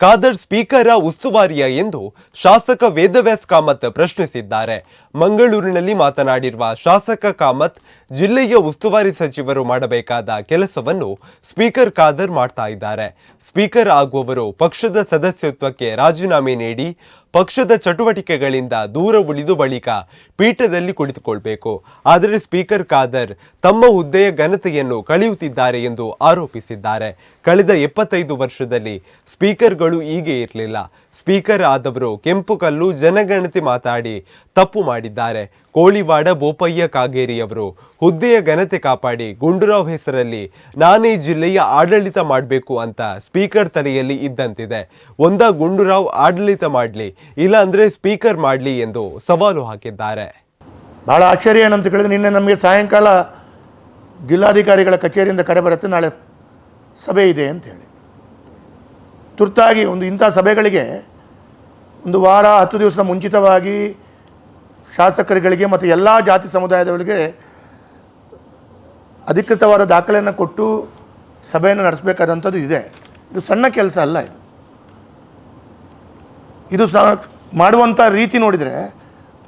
Khader speaker ಉಸ್ತುವಾರಿಯ ಎಂದು ಶಾಸಕ ವೇದವ್ಯಾಸ್ ಕಾಮತ್ ಪ್ರಶ್ನಿಸಿದ್ದಾರೆ. ಮಂಗಳೂರಿನಲ್ಲಿ ಮಾತನಾಡಿರುವ ಶಾಸಕ ಕಾಮತ್, ಜಿಲ್ಲೆಯ ಉಸ್ತುವಾರಿ ಸಚಿವರು ಮಾಡಬೇಕಾದ ಕೆಲಸವನ್ನು ಸ್ಪೀಕರ್ ಖಾದರ್ ಮಾಡ್ತಾ ಇದ್ದಾರೆ. ಸ್ಪೀಕರ್ ಆಗುವವರು ಪಕ್ಷದ ಸದಸ್ಯತ್ವಕ್ಕೆ ರಾಜೀನಾಮೆ ನೀಡಿ ಪಕ್ಷದ ಚಟುವಟಿಕೆಗಳಿಂದ ದೂರ ಉಳಿದು ಬಳಿಕ ಪೀಠದಲ್ಲಿ ಕುಳಿತುಕೊಳ್ಬೇಕು. ಆದರೆ ಸ್ಪೀಕರ್ ಖಾದರ್ ತಮ್ಮ ಹುದ್ದೆಯ ಘನತೆಯನ್ನು ಕಳೆಯುತ್ತಿದ್ದಾರೆ ಎಂದು ಆರೋಪಿಸಿದ್ದಾರೆ. ಕಳೆದ ಎಪ್ಪತ್ತೈದು ವರ್ಷದಲ್ಲಿ ಸ್ಪೀಕರ್ಗಳು ಹೀಗೆ ಇರಲಿಲ್ಲ. ಸ್ಪೀಕರ್ ಆದವರು ಕೆಂಪು ಕಲ್ಲು, ಜನಗಣತಿ ಮಾತಾಡಿ ತಪ್ಪು ಮಾಡಿದ್ದಾರೆ. ಕೋಳಿವಾಡ, ಬೋಪಯ್ಯ ಕಾಗೇರಿಯವರು, ಹುದ್ದೆಯ ಘನತೆ ಕಾಪಾಡಿ ಗುಂಡೂರಾವ್ ಹೆಸರಲ್ಲಿ ನಾನೇ ಜಿಲ್ಲೆಯ ಆಡಳಿತ ಮಾಡಬೇಕು ಅಂತ ಸ್ಪೀಕರ್ ತಲೆಯಲ್ಲಿ ಇದ್ದಂತಿದೆ. ಒಂದ ಗುಂಡೂರಾವ್ ಆಡಳಿತ ಮಾಡಲಿ ಇಲ್ಲ ಅಂದ್ರೆ ಸ್ಪೀಕರ್ ಮಾಡಲಿ ಎಂದು ಸವಾಲು ಹಾಕಿದ್ದಾರೆ. ಬಹಳ ಆಶ್ಚರ್ಯ ಏನಂತ ಕೇಳಿದ್ರೆ ನಿನ್ನೆ ನಮಗೆ ಸಾಯಂಕಾಲ ಜಿಲ್ಲಾಧಿಕಾರಿಗಳ ಕಚೇರಿಯಿಂದ ಕರೆ ಬರುತ್ತೆ, ನಾಳೆ ಸಭೆ ಇದೆ ಅಂತೇಳಿ ತುರ್ತಾಗಿ ಒಂದು ಇಂಥ ಸಭೆಗಳಿಗೆ ಒಂದು ವಾರ, ಹತ್ತು ದಿವಸ ಮುಂಚಿತವಾಗಿ ಶಾಸಕರುಗಳಿಗೆ ಮತ್ತು ಎಲ್ಲ ಜಾತಿ ಸಮುದಾಯದವರಿಗೆ ಅಧಿಕೃತವಾದ ದಾಖಲೆಯನ್ನು ಕೊಟ್ಟು ಸಭೆಯನ್ನು ನಡೆಸಬೇಕಾದಂಥದ್ದು ಇದೆ. ಇದು ಸಣ್ಣ ಕೆಲಸ ಅಲ್ಲ ಇದು. ಇದು ಸ ಮಾಡುವಂಥ ರೀತಿ ನೋಡಿದರೆ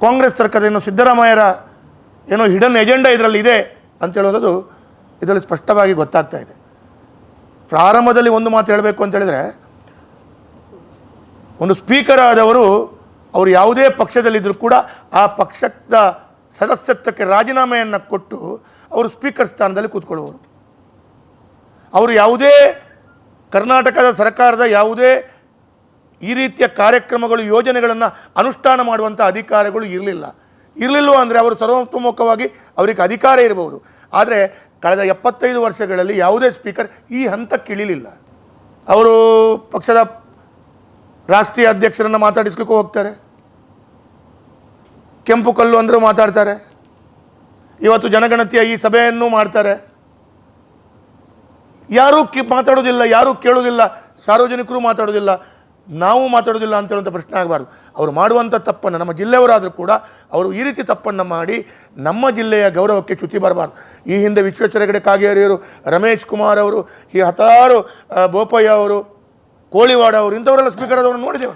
ಕಾಂಗ್ರೆಸ್ ಸರ್ಕಾರದ ಏನು ಸಿದ್ದರಾಮಯ್ಯರ ಏನೋ ಹಿಡನ್ ಎಜೆಂಡಾ ಇದರಲ್ಲಿ ಇದೆ ಅಂತ ಹೇಳೋದು ಇದರಲ್ಲಿ ಸ್ಪಷ್ಟವಾಗಿ ಗೊತ್ತಾಗ್ತಾ ಇದೆ. ಪ್ರಾರಂಭದಲ್ಲಿ ಒಂದು ಮಾತು ಹೇಳಬೇಕು ಅಂತ ಹೇಳಿದರೆ ಒಂದು ಸ್ಪೀಕರ್ ಆದವರು ಅವರು ಯಾವುದೇ ಪಕ್ಷದಲ್ಲಿದ್ದರೂ ಕೂಡ ಆ ಪಕ್ಷದ ಸದಸ್ಯತ್ವಕ್ಕೆ ರಾಜೀನಾಮೆಯನ್ನು ಕೊಟ್ಟು ಅವರು ಸ್ಪೀಕರ್ ಸ್ಥಾನದಲ್ಲಿ ಕೂತ್ಕೊಳ್ಳುವರು. ಅವರು ಯಾವುದೇ ಕರ್ನಾಟಕದ ಸರ್ಕಾರದ ಯಾವುದೇ ಈ ರೀತಿಯ ಕಾರ್ಯಕ್ರಮಗಳು, ಯೋಜನೆಗಳನ್ನು ಅನುಷ್ಠಾನ ಮಾಡುವಂಥ ಅಧಿಕಾರಗಳು ಇರಲಿಲ್ಲ. ಇರಲಿಲ್ಲ ಅಂದರೆ ಅವರು ಸರ್ವತೋಮುಖವಾಗಿ ಅವರಿಗೆ ಅಧಿಕಾರ ಇರಬಹುದು ಆದರೆ ಕಳೆದ ಎಪ್ಪತ್ತೈದು ವರ್ಷಗಳಲ್ಲಿ ಯಾವುದೇ ಸ್ಪೀಕರ್ ಈ ಹಂತಕ್ಕೆ ಇಳಿಲಿಲ್ಲ. ಅವರು ಪಕ್ಷದ ರಾಷ್ಟ್ರೀಯ ಅಧ್ಯಕ್ಷರನ್ನು ಮಾತಾಡಿಸ್ಲಿಕ್ಕೂ ಹೋಗ್ತಾರೆ. ಕೆಂಪು ಕಲ್ಲು ಅಂದರೂ ಮಾತಾಡ್ತಾರೆ. ಇವತ್ತು ಜನಗಣತಿಯ ಈ ಸಭೆಯನ್ನು ಮಾಡ್ತಾರೆ. ಯಾರೂ ಕಿ, ಮಾತಾಡೋದಿಲ್ಲ, ಯಾರೂ ಕೇಳೋದಿಲ್ಲ, ಸಾರ್ವಜನಿಕರು ಮಾತಾಡೋದಿಲ್ಲ, ನಾವು ಮಾತಾಡೋದಿಲ್ಲ ಅಂತ ಹೇಳುವಂಥ ಪ್ರಶ್ನೆ ಆಗಬಾರ್ದು. ಅವರು ಮಾಡುವಂಥ ತಪ್ಪನ್ನು, ನಮ್ಮ ಜಿಲ್ಲೆಯವರಾದರೂ ಕೂಡ ಅವರು ಈ ರೀತಿ ತಪ್ಪನ್ನು ಮಾಡಿ ನಮ್ಮ ಜಿಲ್ಲೆಯ ಗೌರವಕ್ಕೆ ಚ್ಯುತಿ ಬರಬಾರ್ದು. ಈ ಹಿಂದೆ ವಿಶ್ವೇಶ್ವರ ಹೆಗಡೆ ಕಾಗೇರಿಯವರು, ರಮೇಶ್ ಕುಮಾರ್ ಅವರು, ಈ ಹತ್ತಾರು ಬೋಪಯ್ಯ ಅವರು ಕೋಳಿವಾಡ ಅವರು ಇಂಥವರೆಲ್ಲ ಸ್ಪೀಕರ್ ಆದವರು ನೋಡಿದ್ದೇವೆ